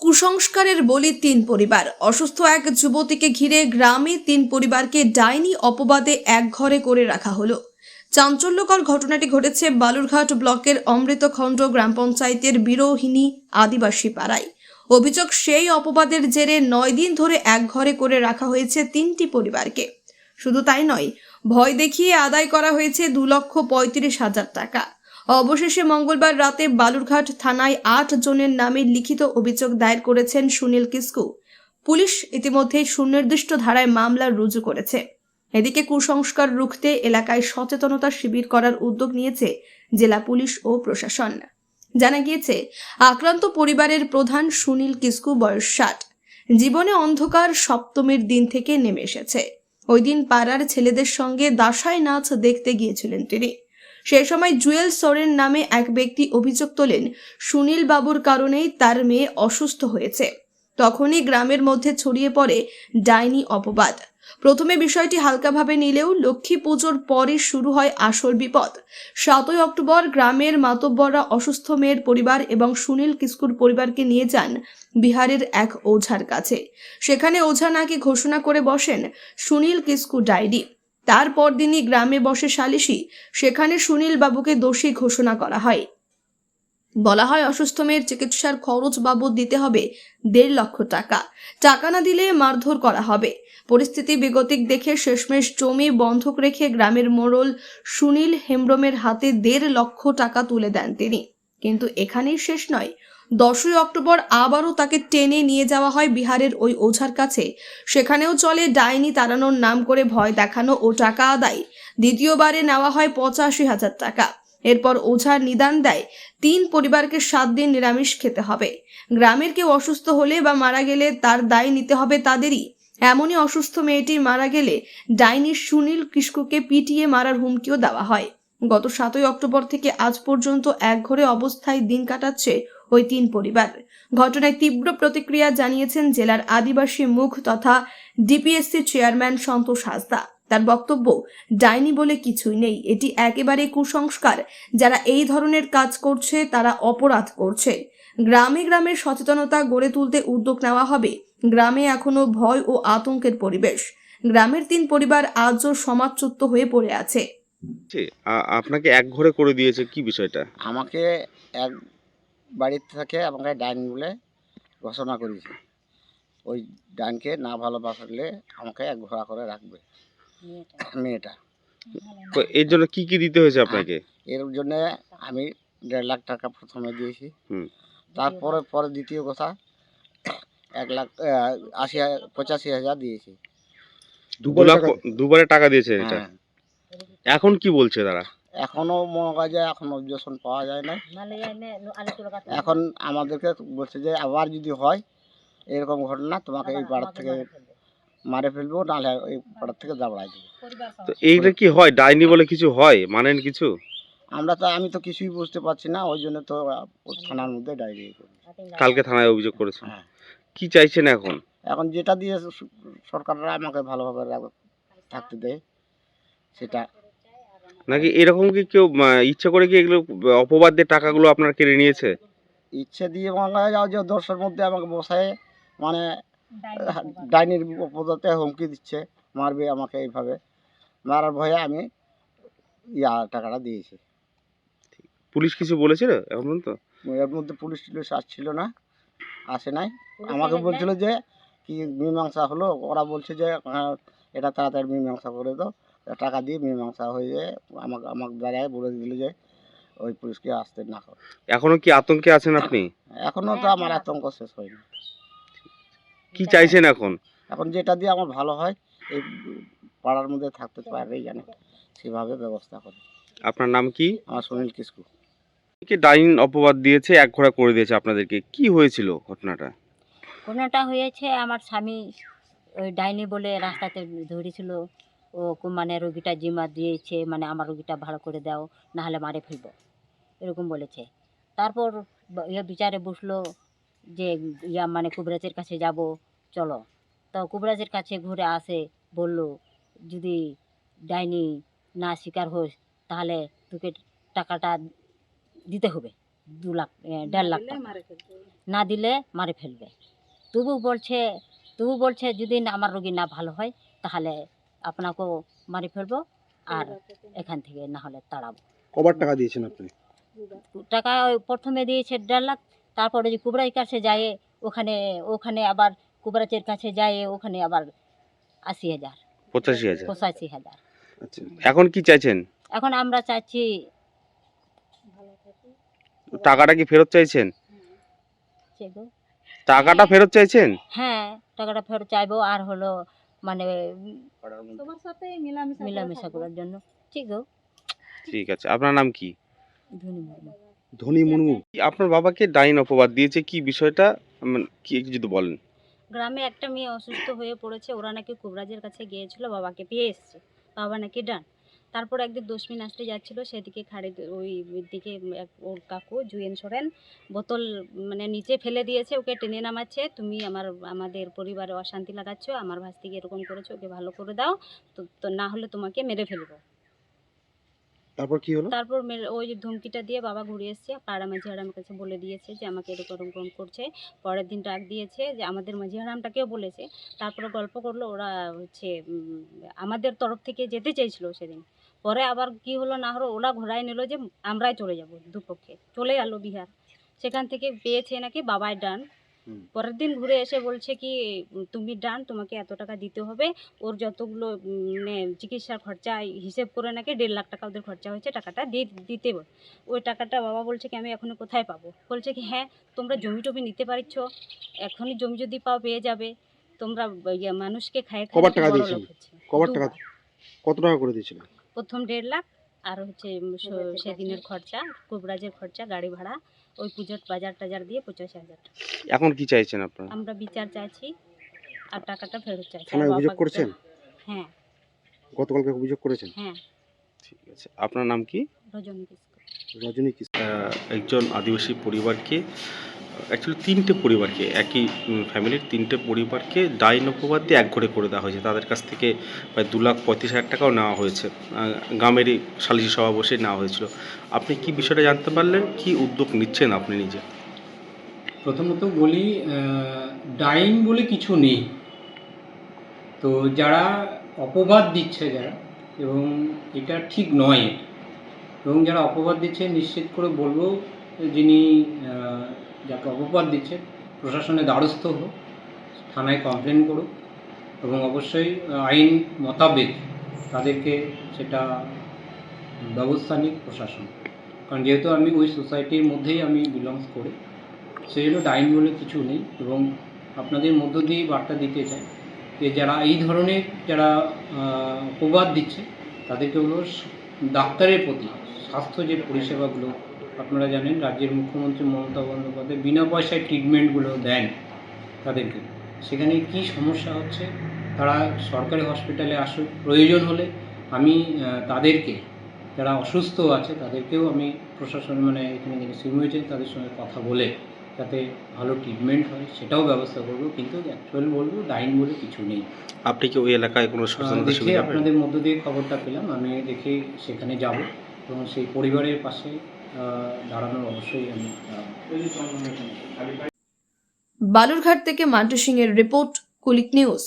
কুসংস্কারের বলি তিন পরিবার। অসুস্থ এক যুবতীকে ঘিরে গ্রামে তিন পরিবারকে ডাইনি অপবাদে এক ঘরে করে রাখা হলো। চাঞ্চল্যকর ঘটনাটি ঘটেছে বালুরঘাট ব্লকের অমৃতখণ্ড গ্রাম পঞ্চায়েতের বিরোহিনী আদিবাসী পাড়ায়। অভিযোগ, সেই অপবাদের জেরে নয় দিন ধরে এক ঘরে করে রাখা হয়েছে তিনটি পরিবারকে। শুধু তাই নয়, ভয় দেখিয়ে আদায় করা হয়েছে দু লক্ষ পঁয়ত্রিশ হাজার টাকা। অবশেষে মঙ্গলবার রাতে বালুরঘাট থানায় আট জনের নামে লিখিত অভিযোগ দায়ের করেছেন সুনীল কিস্কু। পুলিশ ইতিমধ্যেই সুনির্দিষ্ট ধারায় মামলা রুজু করেছে। এদিকে কুসংস্কার রুখতে এলাকায় সচেতনতা শিবির করার উদ্যোগ নিয়েছে জেলা পুলিশ ও প্রশাসন। জানা গিয়েছে, আক্রান্ত পরিবারের প্রধান সুনীল কিস্কু বয়স ষাট। জীবনে অন্ধকার সপ্তমীর দিন থেকে নেমে এসেছে। ওই দিন পাড়ার ছেলেদের সঙ্গে দাসায় নাচ দেখতে গিয়েছিলেন তিনি। সেই সময় জুয়েল সোরেন নামে এক ব্যক্তি অভিযোগ তোলেন, সুনীল বাবুর কারণেই তার মেয়ে অসুস্থ হয়েছে। তখনই গ্রামের মধ্যে ছড়িয়ে পড়ে ডাইনি অপবাদ। প্রথমে বিষয়টি হালকাভাবে নিলেও লক্ষ্মী পুজোর পরে শুরু হয় আসল বিপদ। সাতই অক্টোবর গ্রামের মাতব্বররা অসুস্থ মেয়ের পরিবার এবং সুনীল কিস্কুর পরিবারকে নিয়ে যান বিহারের এক ওঝার কাছে। সেখানে ওঝা নাকি ঘোষণা করে বসেন, সুনীল কিস্কু ডায়েরি তারপর দিনই গ্রামে বসে সালিশি, সেখানে সুনীল বাবুকে দোষী ঘোষণা করা হয়। বলা হয়, অসুস্থ মেয়ের চিকিৎসার খরচ বাবদ দিতে হবে দেড় লক্ষ টাকা। টাকা না দিলে মারধর করা হবে। পরিস্থিতি বেগতিক দেখে শেষমেশ জমি বন্ধক রেখে গ্রামের মোড়ল সুনীল হেমব্রমের হাতে দেড় লক্ষ টাকা তুলে দেন তিনি। কিন্তু এখানেই শেষ নয় দশই অক্টোবর আবারও তাকে টেনে নিয়ে যাওয়া হয় বিহারের ওই ওঝার কাছে। সেখানেও চলে ডাইনি তাড়ানোর নাম করে ভয় দেখানো ও টাকা আদায়। দ্বিতীয়বারে নেওয়া হয় পঁচাশি হাজার টাকা। এরপর ওঝার নিদান দেয়, তিন পরিবারকে সাত দিন নিরামিষ খেতে হবে। গ্রামের কেউ অসুস্থ হলে বা মারা গেলে তার দায় নিতে হবে তাদেরই। এমনই অসুস্থ মেয়েটি মারা গেলে ডাইনি সুনীল কিস্কুকে পিটিয়ে মারার হুমকিও দেওয়া হয়। গত সাতই অক্টোবর থেকে আজ পর্যন্ত এক ঘরে অবস্থায় দিন কাটাচ্ছে ওই তিন পরিবার। ঘটনায় তীব্র প্রতিক্রিয়া জানিয়েছেন জেলার আদিবাসী মুখ তথা ডিপিএসসি চেয়ারম্যান সন্তোষ হাসদা। তার বক্তব্য ডাইনি বলে কিছুই নেই। এটি একেবারে কুসংস্কার। যারা এই ধরনের কাজ করছে তারা অপরাধ করছে। গ্রামে গ্রামে সচেতনতা গড়ে তুলতে উদ্যোগ নেওয়া হবে। গ্রামে এখনও ভয় ও আতঙ্কের পরিবেশ। গ্রামের তিন পরিবার আজও সমাজচ্যুত হয়ে পড়ে আছে। আপনাকে এক ঘরে করে দিয়েছে কি বিষয়টা? আমাকে এক বাড়ির থেকে আমাকে ডাইন বলে ঘোষণা করেছে। ওই ডাইনকে না ভালোবাসলে আমাকে এক ঘোড়া করে রাখবে। মেয়েটা? তো এর জন্য কি কি দিতে হয়েছে আপনাকে? এর জন্য আমি দেড় লাখ টাকা প্রথমে দিয়েছি। হুম। তারপরে পরে দ্বিতীয় কথা এক লাখ আহ, আশি হাজার পঁচাশি হাজার দিয়েছি। দু লাখ দুবারে টাকা দিয়েছে এটা? হ্যাঁ। এখন কি বলছে তারা? এখনও মনে হয় যে এখন অবজেকশন পাওয়া যায় না এখন আমাদেরকে বলছে যে আবার যদি হয় এরকম ঘটনা তোমাকে এই পাড়ার থেকে মারে ফেলব নাহলে এই পাড়ার থেকে দাবড়াই দেবো। তো এইটা কি হয়? ডাইনি বলে কিছু হয়? মানেন কিছু? আমরা তো আমি তো কিছুই বুঝতে পারছি না ওই জন্য তো থানার মধ্যে ডায়েরি করি কালকে থানায় অভিযোগ করেছে হ্যাঁ। কি চাইছেন এখন? এখন যেটা দিয়ে সরকাররা আমাকে ভালোভাবে থাকতে দেয় সেটা নাকি এরকম কি কেউ ইচ্ছা করে কি এগুলো অপবাদ দিয়ে টাকাগুলো আপনার কেড়ে নিয়েছে? ইচ্ছে দিয়ে মনে যাও যে দর্শের মধ্যে আমাকে বসায় মানে ডাইনির পদার্থে হুমকি দিচ্ছে মারবে আমাকে এইভাবে। মারার ভয়ে আমি ইয়া টাকাটা দিয়েছি। পুলিশ কিছু বলেছিল এখন তো? এর মধ্যে পুলিশ টুলিশ আসছিল না আসে নাই। আমাকে বলছিল যে কি মীমাংসা হলো? ওরা বলছে যে হ্যাঁ, এটা তাড়াতাড়ি মীমাংসা করে দাও। টাকা দিয়ে মীমাংসা হয়ে যায় আমাকে আমাকে দাঁড়ায় বলে দিল যে ওই পুলিশকে আসতে না করে। এখনও কি আতঙ্কে আছেন আপনি? এখনও তো আমার আতঙ্ক শেষ হয়নি। কি চাইছেন এখন? এখন যেটা দিয়ে আমার ভালো হয় এই পাড়ার মধ্যে থাকতে পারবেই জানে সেভাবে ব্যবস্থা করে। আপনার নাম কি? আমার সুনীল কিস্কু কে ডাইন অপবাদ দিয়েছে এক ঘোড়া করে দিয়েছে আপনাদেরকে। কি হয়েছিল ঘটনাটা? ঘটনাটা হয়েছে আমার স্বামী ওই ডাইনি বলে রাস্তাতে ধরেছিল। ও মানে রোগীটা জিমা দিয়েছে মানে আমার রোগীটা ভালো করে দাও নাহলে মারে ফেলব। এরকম বলেছে। তারপর ইয়ে বিচারে বসল যে ইয়া মানে কুবরাজের কাছে যাব চলো। তো কুবরাজের কাছে ঘুরে আসে বলল যদি ডাইনি না স্বীকার হোস তাহলে তোকে টাকাটা দিতে হবে দু লাখ দেড় লাখ না দিলে মারে ফেলবে। তবু বলছে তবু বলছে যদি আমার রোগী না ভালো হয় তাহলে আপনাকেও মারি ফেলব আর এখান থেকে না হলে তাড়াবো। কবার টাকা দিয়েছেন আপনি? টাকা ওই প্রথমে দিয়েছে দেড় লাখ তারপরে যে কুবরাইয়ের কাছে যায় ওখানে ওখানে আবার কুবরাজের কাছে যায় ওখানে আবার আশি হাজার। পঁচাশি হাজার? পঁচাশি হাজার। আচ্ছা এখন কি চাইছেন? এখন আমরা চাচ্ছি টাকাটা কি ফেরত চাইছেন? টাকাটা ফেরত চাইছেন? হ্যাঁ টাকাটা ফেরত চাইব আর হলো মানে তোমার সাথে মেলামেশা মেলামেশা করার জন্য। ঠিক গো। ঠিক আছে আপনার নাম কি? ধনী মুর্মু। ধনী মুর্মু। আপনার বাবাকে ডাইন অপবাদ দিয়েছে কি বিষয়টা? মানে কি যদি বলেন। গ্রামে একটা মেয়ে অসুস্থ হয়ে পড়েছে ওরা নাকি কুবরাজের কাছে গিয়েছিল বাবাকে পেয়ে এসছে। বাবা নাকি ডান। তারপর একদিন দশমিন আসতে যাচ্ছিল, সেদিকে খাড়ি ওই দিকে এক ওর কাকু জুয়েন সোরেন বোতল মানে নিচে ফেলে দিয়েছে, ওকে টেনে নামাচ্ছে, তুমি আমার, আমাদের পরিবারে অশান্তি লাগাচ্ছ, আমার ভাস্তিকে এরকম করেছ, ওকে ভালো করে দাও তো না হলে তোমাকে মেরে ফেলব। তারপর কি হলো? তারপর ওই ধমকিটা দিয়ে বাবা ঘুরে এসছে পাড়া মাঝি হারামের কাছে বলে দিয়েছে যে আমাকে এরকম এরকম করছে। পরের দিন ডাক দিয়েছে যে আমাদের মাঝি হারামটাকেও বলেছে। তারপরে গল্প করল ওরা হচ্ছে আমাদের তরফ থেকে যেতে চেয়েছিল সেদিন। পরে আবার কি হলো না হলো, ওরা ঘোরায় নিল যে আমরাই চলে যাব দুপক্ষে। চলে গেলো বিহার। সেখান থেকে পেয়েছে নাকি বাবাই ডান। পরের দিন ঘুরে এসে বলছে কি তুমি ডান তোমাকে এত টাকা দিতে হবে। ওর যতগুলো মানে চিকিৎসার খরচা হিসেব করে নাকি দেড় লাখ টাকা ওদের খরচা হয়েছে টাকাটা দিয়ে দিতে ওই টাকাটা বাবা বলছে কি আমি এখনই কোথায় পাবো? বলছে কি হ্যাঁ তোমরা জমি টমি নিতে পারছ। এখনই জমি যদি পাও পেয়ে যাবে। তোমরা মানুষকে খায় কবার টাকা। কবার কত টাকা করে দিয়েছিলেন প্রথম দেড় লাখ আর হচ্ছে সেদিনের খরচা কুবরাজের খরচা গাড়ি ভাড়া। ওই পুজোর বাজার টাজার দিয়ে পঁচাশি হাজার টাকা। এখন কি চাইছেন আপনারা? আমরা বিচার চাইছি আর টাকাটা ফেরত চাইছি। থানায় অভিযোগ করেছেন? হ্যাঁ। গতকালকে অভিযোগ করেছেন? হ্যাঁ। ঠিক আছে। আপনার নাম কি? রজনী কিস্কু রজনী কি একজন আদিবাসী পরিবারকে অ্যাকচুয়ালি তিনটে পরিবারকে, একই ফ্যামিলির তিনটে পরিবারকে ডাইন অপবাদ দিয়ে এক ঘরে করে দেওয়া হয়েছে। তাদের কাছ থেকে প্রায় দু লাখ পঁয়ত্রিশ হাজার টাকাও নেওয়া হয়েছে। গ্রামেরই সালিশি সভা বসে নেওয়া হয়েছিল। আপনি কি বিষয়টা জানতে পারলেন? কি উদ্যোগ নিচ্ছেন আপনি নিজে? প্রথমত বলি ডাইং বলে কিছু নেই। তো যারা অপবাদ দিচ্ছে যারা, এবং এটা ঠিক নয়। এবং যারা অপবাদ দিচ্ছে, নিশ্চিত করে বলব, যিনি যাকে অপবাদ দিচ্ছে প্রশাসনের দ্বারস্থ হোক থানায় কমপ্লেন করুক এবং অবশ্যই আইন মোতাবেক তাদেরকে সেটা ব্যবস্থা নিক প্রশাসন। কারণ যেহেতু আমি ওই সোসাইটির মধ্যেই আমি বিলংস করি, সেই জন্য ডাইন বলে কিছু নেই এবং আপনাদের মধ্য দিয়েই বার্তা দিতে চাই যে যারা এই ধরনের যারা অপবাদ দিচ্ছে, তাদেরকে হলো ডাক্তারের প্রতি স্বাস্থ্য যে পরিষেবাগুলো আপনারা জানেন রাজ্যের মুখ্যমন্ত্রী মমতা বন্দ্যোপাধ্যায় বিনা পয়সায় ট্রিটমেন্টগুলো দেন তাদেরকে। সেখানে কি সমস্যা হচ্ছে? তারা সরকারি হসপিটালে আসুক প্রয়োজন হলে আমি তাদেরকে যারা অসুস্থ আছে তাদেরকেও আমি প্রশাসন মানে এখানে যিনি সিম হয়েছেন তাদের সঙ্গে কথা বলে যাতে ভালো ট্রিটমেন্ট হয় সেটাও ব্যবস্থা করব। কিন্তু অ্যাকচুয়াল বলব ডাইন বলে কিছু নেই। আপনি কি ওই এলাকায় কোনো দেখে আপনাদের মধ্য দিয়ে খবরটা পেলাম। আমি দেখে সেখানে যাব এবং সেই পরিবারের পাশে দাঁড়ানোর অবশ্যই আমি বালুরঘাট থেকে মান্টু সিং এর রিপোর্ট কুলিক নিউজ।